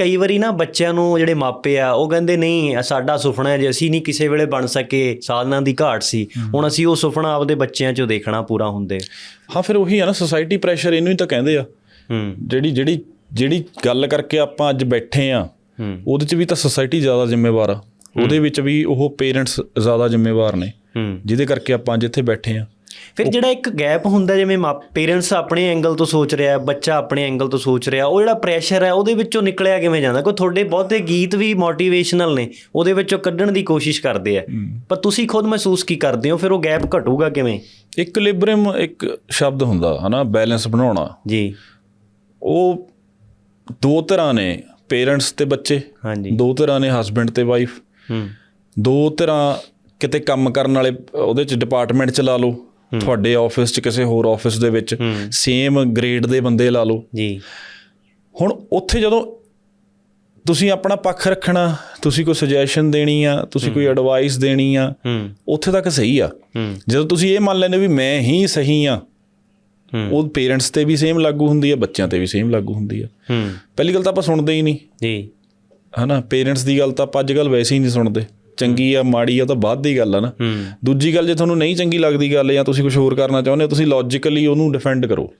ਕਈ ਵਾਰੀ ਨਾ ਬੱਚਿਆਂ ਨੂੰ ਜਿਹੜੇ ਮਾਪੇ ਆ ਉਹ ਕਹਿੰਦੇ ਨਹੀਂ ਸਾਡਾ ਸੁਪਨਾ ਹੈ ਜੇ ਅਸੀਂ ਨਹੀਂ ਕਿਸੇ ਵੇਲੇ ਬਣ ਸਕੇ ਸਾਧਨਾਂ ਦੀ ਘਾਟ ਸੀ। ਹੁਣ ਅਸੀਂ ਉਹ ਸੁਪਨਾ ਆਪਦੇ ਬੱਚਿਆਂ 'ਚੋਂ ਦੇਖਣਾ ਪੂਰਾ ਹੁੰਦੇ। ਹਾਂ ਫਿਰ ਉਹੀ ਆ ਨਾ ਸੋਸਾਇਟੀ ਪ੍ਰੈਸ਼ਰ ਇਹਨੂੰ ਹੀ ਤਾਂ ਕਹਿੰਦੇ ਆ। ਹੂੰ। ਜਿਹੜੀ ਜਿਹੜੀ ਜਿਹੜੀ ਗੱਲ ਕਰਕੇ ਆਪਾਂ ਅੱਜ ਬੈਠੇ ਆ ਹੂੰ। ਉਹਦੇ 'ਚ ਵੀ ਤਾਂ ਸੋਸਾਇਟੀ ਜ਼ਿਆਦਾ ਜ਼ਿੰਮੇਵਾਰ ਆ। ਉਹਦੇ ਵਿੱਚ ਵੀ ਉਹ ਪੇਰੈਂਟਸ ਜ਼ਿਆਦਾ ਜ਼ਿੰਮੇਵਾਰ ਨੇ ਹੂੰ। ਜਿਹਦੇ ਕਰਕੇ ਆਪਾਂ ਅੱਜ ਇੱਥੇ ਬੈਠੇ ਆ। ਫਿਰ ਜਿਹੜਾ ਇੱਕ ਗੈਪ ਹੁੰਦਾ ਜਿਵੇਂ ਪੇਰੈਂਟਸ ਆਪਣੇ ਐਂਗਲ ਤੋਂ ਸੋਚ ਰਿਹਾ ਬੱਚਾ ਆਪਣੇ ਐਂਗਲ ਤੋਂ ਸੋਚ ਰਿਹਾ ਉਹ ਜਿਹੜਾ ਪ੍ਰੈਸ਼ਰ ਹੈ ਉਹਦੇ ਵਿੱਚੋਂ ਨਿਕਲਿਆ ਕਿਵੇਂ ਜਾਂਦਾ? ਕੋਈ ਤੁਹਾਡੇ ਬਹੁਤੇ ਗੀਤ ਵੀ ਮੋਟੀਵੇਸ਼ਨਲ ਨੇ ਉਹਦੇ ਵਿੱਚੋਂ ਕੱਢਣ ਦੀ ਕੋਸ਼ਿਸ਼ ਕਰਦੇ ਆ। ਪਰ ਤੁਸੀਂ ਖੁਦ ਮਹਿਸੂਸ ਕੀ ਕਰਦੇ ਹੋ? ਫਿਰ ਉਹ ਗੈਪ ਘਟੂਗਾ ਕਿਵੇਂ? ਇਕਲਿਬ੍ਰਿਮ ਇੱਕ ਸ਼ਬਦ ਹੁੰਦਾ ਹਨਾ? ਬੈਲੈਂਸ ਬਣਾਉਣਾ। ਜੀ। ਉਹ ਦੋ ਤਰ੍ਹਾਂ ਨੇ ਪੇਰੈਂਟਸ ਤੇ ਬੱਚੇ। ਹਾਂਜੀ। ਦੋ ਤਰ੍ਹਾਂ ਨੇ ਹਸਬੰਡ ਤੇ ਵਾਈਫ ਹੂੰ। ਦੋ ਤਰ੍ਹਾਂ ਕਿਤੇ ਕੰਮ ਕਰਨ ਵਾਲੇ ਉਹਦੇ ਚ ਡਿਪਾਰਟਮੈਂਟ ਚ ਲਾ ਲਓ। ਤੁਹਾਡੇ ਆਫਿਸ ਚ ਕਿਸੇ ਹੋਰ ਆਫਿਸ ਦੇ ਵਿੱਚ ਸੇਮ ਗ੍ਰੇਡ ਦੇ ਬੰਦੇ ਲਾ ਲਓ। ਜੀ। ਹੁਣ ਉੱਥੇ ਜਦੋਂ ਤੁਸੀਂ ਆਪਣਾ ਪੱਖ ਰੱਖਣਾ ਤੁਸੀਂ ਕੋਈ ਸੁਜੈਸ਼ਨ ਦੇਣੀ ਆ ਤੁਸੀਂ ਕੋਈ ਐਡਵਾਈਸ ਦੇਣੀ ਆ ਉੱਥੇ ਤੱਕ ਸਹੀ ਆ। ਜਦੋਂ ਤੁਸੀਂ ਇਹ ਮੰਨ ਲੈਂਦੇ ਵੀ ਮੈਂ ਹੀ ਸਹੀ ਆ। ਉਹ ਪੇਰੈਂਟਸ ਤੇ ਵੀ ਸੇਮ ਲਾਗੂ ਹੁੰਦੀ ਆ ਬੱਚਿਆਂ ਤੇ ਵੀ ਸੇਮ ਲਾਗੂ ਹੁੰਦੀ ਆ। ਪਹਿਲੀ ਗੱਲ ਤਾਂ ਆਪਾਂ ਸੁਣਦੇ ਹੀ ਨਹੀਂ। ਜੀ। ਹਨਾ ਪੇਰੈਂਟਸ ਦੀ ਗੱਲ ਤਾਂ ਆਪਾਂ ਅੱਜ ਕੱਲ ਵੈਸੇ ਹੀ ਨਹੀਂ ਸੁਣਦੇ। ਚੰਗੀ ਆ ਮਾੜੀ ਆ ਤਾਂ ਬਾਅਦ ਦੀ ਗੱਲ ਆ ਨਾ। ਦੂਜੀ ਗੱਲ ਜੇ ਤੁਹਾਨੂੰ ਨਹੀਂ ਚੰਗੀ ਲੱਗਦੀ ਗੱਲ ਜਾਂ ਤੁਸੀਂ ਕੁਝ ਹੋਰ ਕਰਨਾ ਚਾਹੁੰਦੇ ਹੋ ਤੁਸੀਂ ਲੌਜੀਕਲੀ ਉਹਨੂੰ ਡਿਫੈਂਡ ਕਰੋ।